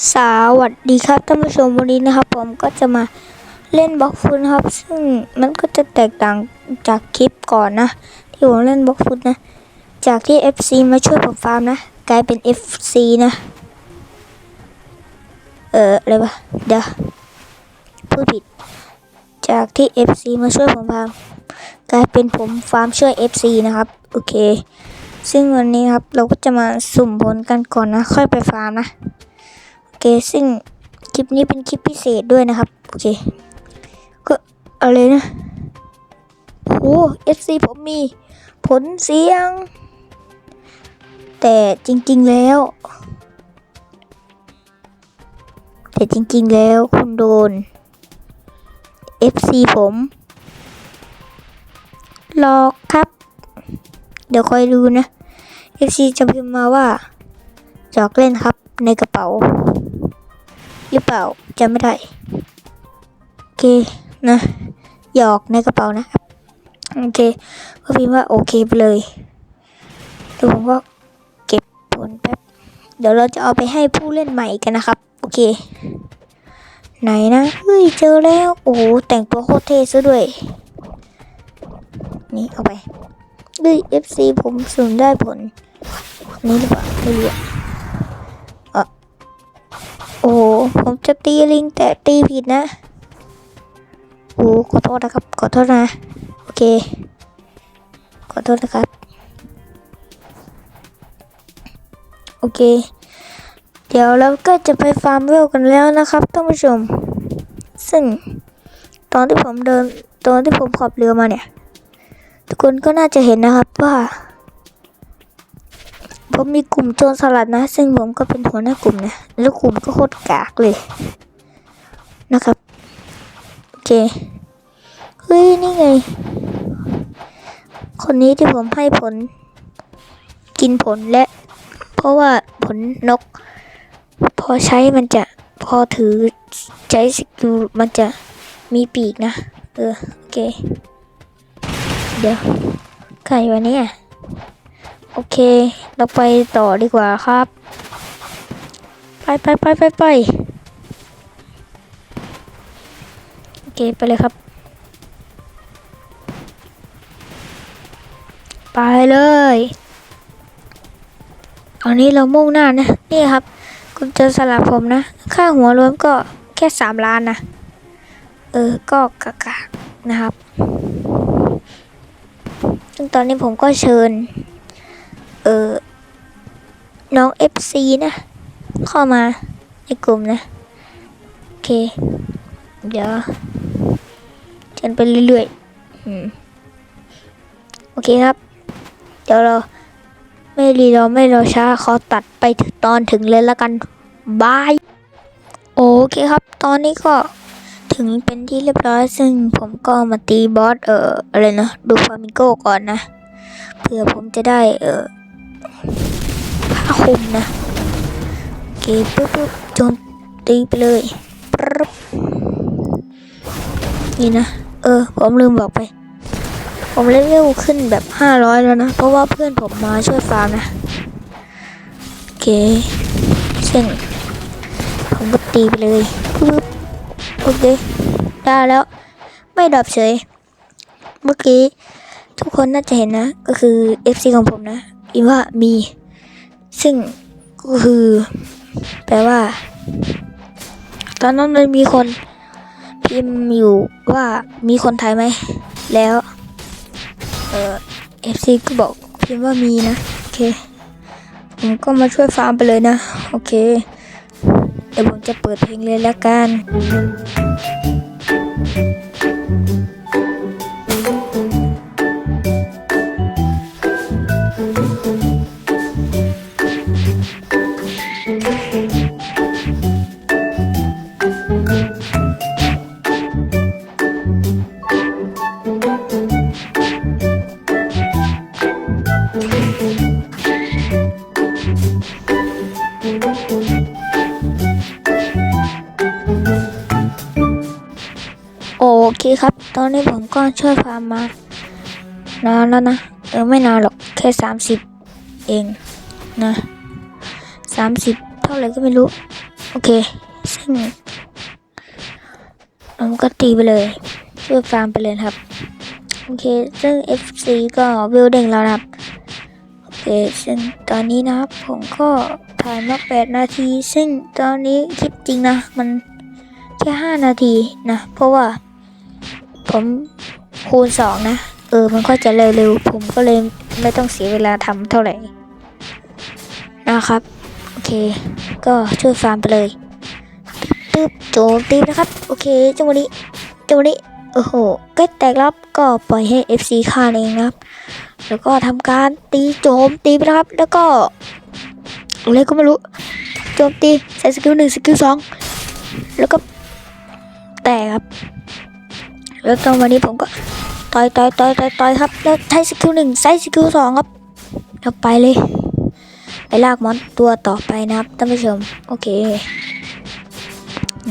สวัสดีครับท่านผู้ชมวันนี้นะครับ ผมก็จะมาเล่นบล็อกฟุตครับ ซึ่งมันก็จะแตกต่างจากคลิปก่อนนะ ที่ผมเล่นบล็อกฟุตนะ จากที่ FC มาช่วยผมฟาร์มนะ กลายเป็น FC นะ เอออะไรวะเดี๋ยวพูดผิด จากที่ FC มาช่วยผมฟาร์มกลายเป็นผมฟาร์มช่วย FC นะครับโอเค ซึ่งวันนี้ครับเราก็จะมาสุ่มผลกันก่อนนะ ค่อยไปฟาร์มนะ เคซึ่งคลิปนี้เป็นคลิปพิเศษด้วยนะครับ โอเค ก็อะไรนะโอ้ FC ผมมีผลเสียง แต่จริง ๆแล้ว แต่จริง ๆ แล้วคุณโดน FC ผมหลอกครับ เดี๋ยวคอยดูนะ FC จะพิมพ์มาว่า จอกเล่นครับในกระเป๋า หรือเปล่าจำไม่ได้โอเคนะหยอกในกระเป๋านะครับโอเคก็พิมพ์ว่าโอเคไปเลยเดี๋ยวผมก็เก็บผลแป๊บเดี๋ยวเราจะเอาไปให้ผู้เล่นใหม่กันนะครับ โอเค ไหนนะเฮ้ยเจอแล้วโอ้โหแต่งตัวโคตรเท่ซะด้วย นี่เอาไปเฮ้ย FC ผมสุ่มได้ผล นี่หรือเปล่าไม่รู้อะเอ่อ โอ้ผมจะตีลิงแต่ตีผิดนะโอ้ขอโทษนะครับขอโทษนะ โอเค ขอโทษนะครับ โอเค เดี๋ยวเราก็จะไปฟาร์มเวลกันแล้วนะครับท่านผู้ชม ซึ่งตอนที่ผมเดินตอนที่ผมขับเรือมาเนี่ย ทุกคนก็น่าจะเห็นนะครับว่า ผมมีกลุ่มโจรสลัดนะ ซึ่งผมก็เป็นหัวหน้ากลุ่มนะ แล้วกลุ่มก็โคตรกากเลย นะครับ โอเค เฮ้ย นี่ไง คนนี้ที่ผมให้ผล กินผลและ เพราะว่าผลนก พอใช้มันจะพอถือใช้สกิลมันจะมีปีกนะ เออ โอเค เดี๋ยวใครวะเนี่ย โอเค เราไปต่อดีกว่าครับ ไปไปไปไปไปโอเคไปเลยครับ ไปเลยตอนนี้เรามุ่งหน้านะ นี่ครับ คุณเจอสลับผมนะ ค่าหัวรวมก็แค่สามล้านนะ เออ ก็กะกะนะครับ ซึ่งตอนนี้ผมก็เชิญ น้อง FC นะ เข้ามาในกลุ่มนะ โอเค เดี๋ยวเชิญไปเรื่อยๆโอเคครับ เดี๋ยวเราไม่รีรอไม่รอช้าขอตัดไปถึงตอนถึงเลยละกันบาย โอเคครับ ตอนนี้ก็ถึงเป็นที่เรียบร้อย ซึ่งผมก็มาตีบอสเอ่ออะไรนะ ดูฟามิโก้ก่อนนะเพื่อผมจะได้เอ่อผ้าคลุมนะโอเคปุ๊บปุ๊บโจมตีไปเลยปึ๊บนี่นะ เออ ผมลืมบอกไป ผมเลเวลขึ้นแบบห้าร้อยแล้วนะ เพราะว่าเพื่อนผมมาช่วยฟาร์มนะโอเคซึ่งผมก็ตีไปเลยปึ๊บโอเค ได้แล้ว ไม่ดับเฉย เมื่อกี้ ทุกคนน่าจะเห็นนะ ก็คือ FC ของผมนะอีว่ามี ซึ่งก็คือแปลว่า ตอนนั้นมันมีคนพิมพ์อยู่ว่ามีคนไทยไหม แล้ว เออ FC ก็บอกพิมพ์ว่ามีนะ โอเค ผมก็มาช่วยฟาร์มไปเลยนะ โอเค เดี๋ยวผมจะเปิดเพลงเลยแล้วกัน ตอนนี้ผมก็ช่วยฟาร์มมานานแล้วนะ เออไม่นานหรอกแค่สามสิบเองนะสามสิบเท่าไหร่ก็ไม่รู้ โอเค ซึ่งผมก็ตีไปเลยช่วยฟาร์มไปเลยครับ โอเค ซึ่ง FC ก็วิวเด้งแล้วครับโอเค ซึ่งตอนนี้นะครับผมก็ถ่ายมา8นาที ซึ่งตอนนี้คลิปจริงนะ มันแค่ 5 นาทีนะ เพราะว่า ผมคูณ2นะ เออ มันก็จะเร็วๆ ผมก็เลยไม่ต้องเสียเวลาทำเท่าไหร่ นะครับ โอเค ก็ช่วยฟาร์มไปเลยปึ๊บโจมตีนะครับ โอเคจังหวะนี้จังหวะนี้โอ้โหกล้แตกรับก็ปล่อยให้ FC ฆ่าเองนะครับ แล้วก็ทำการตีโจมตีไปนะครับ แล้วก็อะไรก็ไม่รู้โจมตีใส่สกิลหนึ่งสกิลสองแล้วก็แตกครับ แล้วตอนวันนี้ผมก็ต่อยต่อยต่อยต่อยต่อยครับ แล้วใช้สกิลหนึ่งใช้สกิลสองครับแล้วไปเลย ไปลากมอนตัวต่อไปนะครับท่านผู้ชม โอเค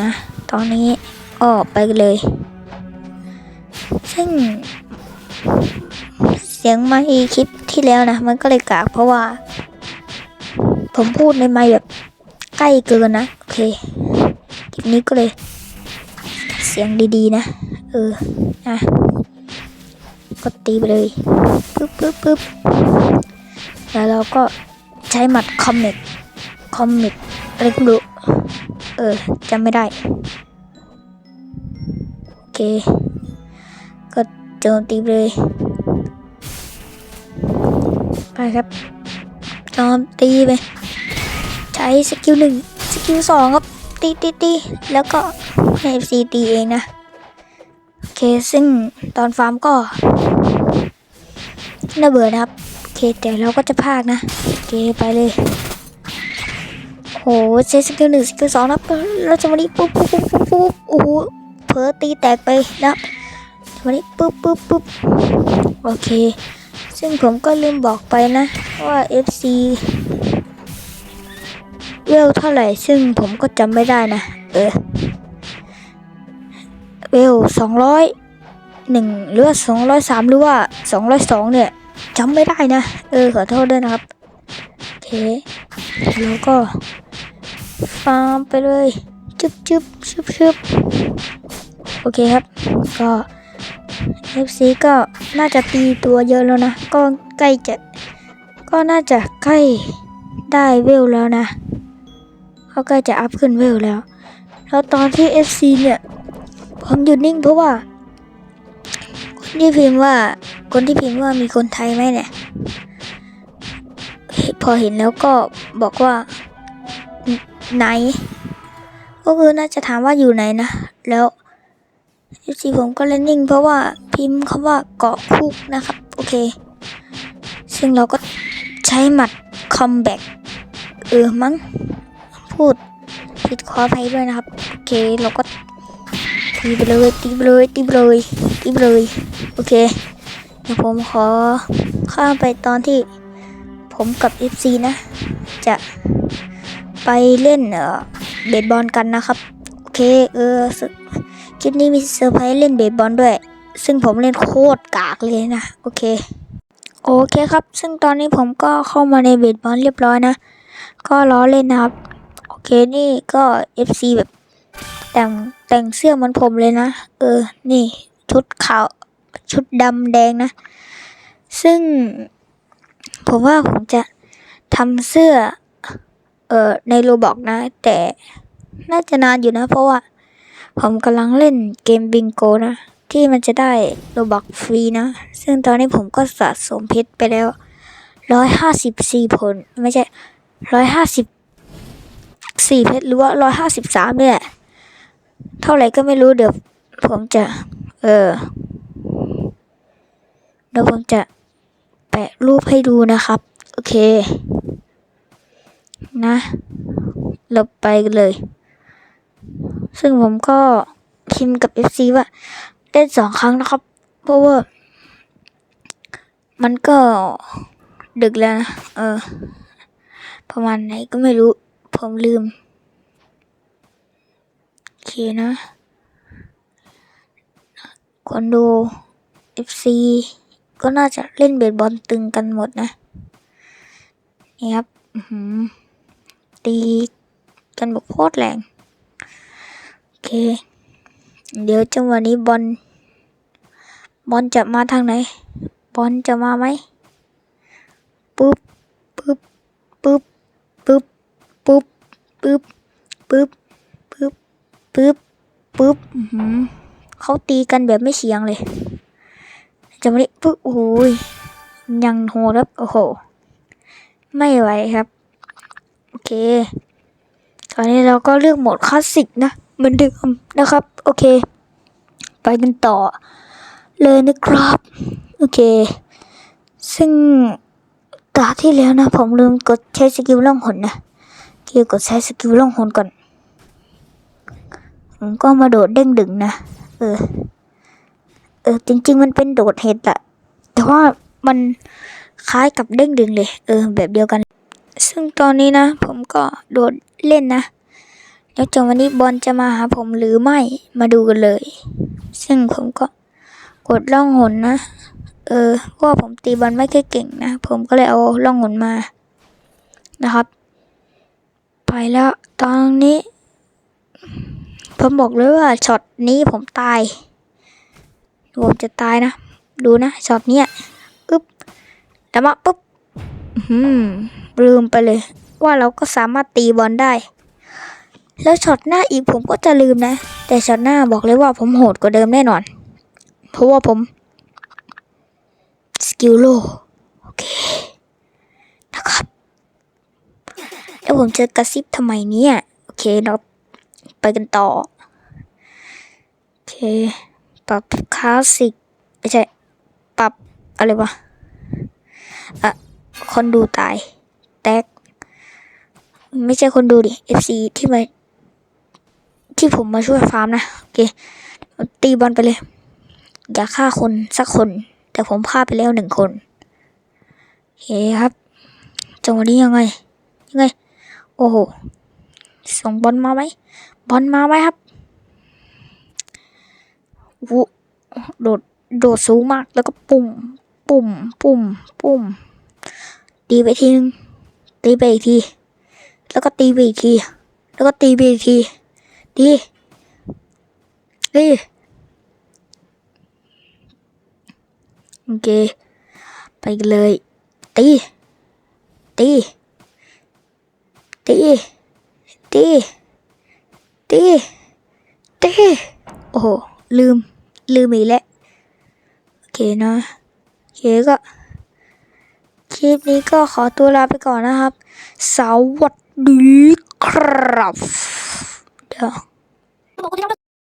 นะ ตอนนี้ออกไปเลย ซึ่ง เสียงไมค์คลิปที่แล้วนะ มันก็เลยกากเพราะว่า ผมพูดในไมค์แบบใกล้เกินนะ โอเค คลิปนี้ก็เลย เสียงดีๆนะ เออนะก็ตีไปเลยปึ๊บปึ๊บปึ๊บแล้วเราก็ใช้หมัดคอมเมกคอมเมกอะไรก็รู้เออจำไม่ได้ โอเค ก็โจมตีไปเลย ไปครับโจมตีไป ใช้สกิลหนึ่งสกิลสองครับตีตีตีแล้วก็ให้ FC ตีเองนะ เคซึ่งตอนฟาร์มก็น่าเบื่อนะครับเคแต่เราก็จะพากนะเคไปเลยโหใช้สกิลหนึ่งสกิลสองนะครับแล้วจังหวะนี้ปุ๊บปุ๊บปุ๊บปุ๊บปุ๊บโอ้โหเผลอตีแตกไปนะครับจังหวะนี้ปุ๊บปุ๊บปุ๊บโอเค ซึ่งผมก็ลืมบอกไปนะ ว่า FC เวลเท่าไหร่ซึ่งผมก็จำไม่ได้นะ เออ เวลสองร้อยหนึ่งหรือว่าสองร้อยสามหรือว่าสองร้อยสองเนี่ยจำไม่ได้นะ เออขอโทษด้วยนะครับ โอเค แล้วก็ฟาร์มไปเลยจึบจึบชึบชึบโอเคครับ ก็ FC ก็น่าจะตีตัวเยอะแล้วนะ ก็ใกล้จะ ก็น่าจะใกล้ได้เวลแล้วนะ เขาใกล้จะอัพขึ้นเวลแล้ว แล้วตอนที่ FC เนี่ย ผมหยุดนิ่งเพราะว่า คนที่พิมพ์ว่า คนที่พิมพ์ว่ามีคนไทยไหมเนี่ย พอเห็นแล้วก็บอกว่าไหน ก็คือน่าจะถามว่าอยู่ไหนนะ แล้วทีผมก็เล่นนิ่งเพราะว่าพิมพ์คำว่าเกาะคุกนะครับ โอเค ซึ่งเราก็ใช้หมัดคอมแบกเออมั้งพูดผิดขออภัยด้วยนะครับ โอเค เราก็ ตีไปเลยตีไปเลยตีไปเลยตีไปเลยโอเคเดี๋ยวผมขอข้ามไปตอนที่ผมกับ FC นะ จะไปเล่นเออเบสบอลกันนะครับ โอเคเออคลิปนี้มีเซอร์ไพรส์เล่นเบสบอลด้วย ซึ่งผมเล่นโคตรกากเลยนะ โอเค โอเคครับ ซึ่งตอนนี้ผมก็เข้ามาในเบสบอลเรียบร้อยนะ ก็ล้อเล่นนะครับ โอเคนี่ก็ FC แบบ แต่งแต่งเสื้อเหมือนผมเลยนะ เออ นี่ ชุดขาว ชุดดำแดงนะ ซึ่ง ผมว่าผมจะทำเสื้อ เอ่อในโรบอกนะ แต่น่าจะนานอยู่นะ เพราะว่า ผมกำลังเล่นเกมบิงโกนะ ที่มันจะได้โรบอกฟรีนะ ซึ่งตอนนี้ผมก็สะสมเพชรไปแล้วร้อยห้าสิบสี่ผล ไม่ใช่ร้อยห้าสิบสี่เพชรหรือว่าร้อยห้าสิบสามเนี่ย เท่าไหร่ก็ไม่รู้เดี๋ยวผมจะ เออ เดี๋ยวผมจะแปะรูปให้ดูนะครับ โอเค นะ เราไปกันเลย ซึ่งผมก็พิมพ์กับ FC ว่าเล่นสองครั้งนะครับ เพราะว่า มันก็ดึกแล้วนะ เออ ประมาณไหนก็ไม่รู้ ผมลืม เคนะ คนดู FC ก็น่าจะเล่นเบดบอลตึงกันหมดนะ นี่ครับตีกันแบบโคตรแรง โอเค เดี๋ยวจังหวะนี้บอล บอลจะมาทางไหน บอลจะมาไหมปุ๊บปุ๊บปุ๊บปุ๊บปุ๊บปุ๊บ ปึ๊บปึ๊บเขาตีกันแบบไม่เฉียงเลยจังหวะนี้ปึ๊บโอ้ยยังโหดครับโอ้โห ไม่ไหวครับ โอเค ตอนนี้เราก็เลือกโหมดคลาสสิกนะเหมือนเดิมนะครับ โอเค ไปกันต่อ เลยนะครับ โอเค ซึ่งตาที่แล้วนะ ผมลืมกดใช้สกิลล่องหนนะโอเคกดใช้สกิลล่องหนก่อน ผมก็มาโดดเด้งดึงนะ เออ เออ จริง ๆ มันเป็นโดดเห็ดอะแต่ว่ามันคล้ายกับเด้งดึงเลย เออ แบบเดียวกัน ซึ่งตอนนี้นะ ผมก็โดดเล่นนะแล้วจังวันนี้บอลจะมาหาผมหรือไม่มาดูกันเลย ซึ่งผมก็กดล่องหนนะ เออเพราะว่าผมตีบอลไม่ค่อยเก่งนะ ผมก็เลยเอาล่องหนมา นะครับ ไปแล้วตอนนี้ ผมบอกเลยว่าช็อตนี้ผมตายผมจะตายนะ ดูนะช็อตเนี้ยอึ๊บแล้วมาปุ๊บอืมลืมไปเลย ว่าเราก็สามารถตีบอลได้ แล้วช็อตหน้าอีกผมก็จะลืมนะ แต่ช็อตหน้าบอกเลยว่าผมโหดกว่าเดิมแน่นอน เพราะว่าผมสกิลโลโอเคนะครับแล้วผมจะกระซิบทำไมเนี่ย โอเคเรา ไปกันต่อ โอเค ปรับคลาสสิกไม่ใช่ ปรับอะไรวะ อะ คนดูตาย แตก ไม่ใช่คนดูดิ FC ที่มา ที่ผมมาช่วยฟาร์มนะ โอเค ตีบอลไปเลย อย่าฆ่าคนสักคน แต่ผมฆ่าไปแล้วหนึ่งคนโอเคครับจังหวะนี้ยังไง ยังไง โอ้โห ส่งบอลมาไหมบอลมาไหมครับวุโดดโดดสูงมากแล้วก็ปุ่ม ปุ่ม ปุ่ม ปุ่ม ตีไปทีนึงตีไปอีกที แล้วก็ตีไปอีกที แล้วก็ตีไปอีกทีตีตีโอเค ไปเลย ตี ตี ตี ตีตีตีโอ้โหลืม ลืมอีกแล้ว โอเคนะโอเคก็ คลิปนี้ก็ขอตัวลาไปก่อนนะครับ สวัสดีครับเดี๋ยว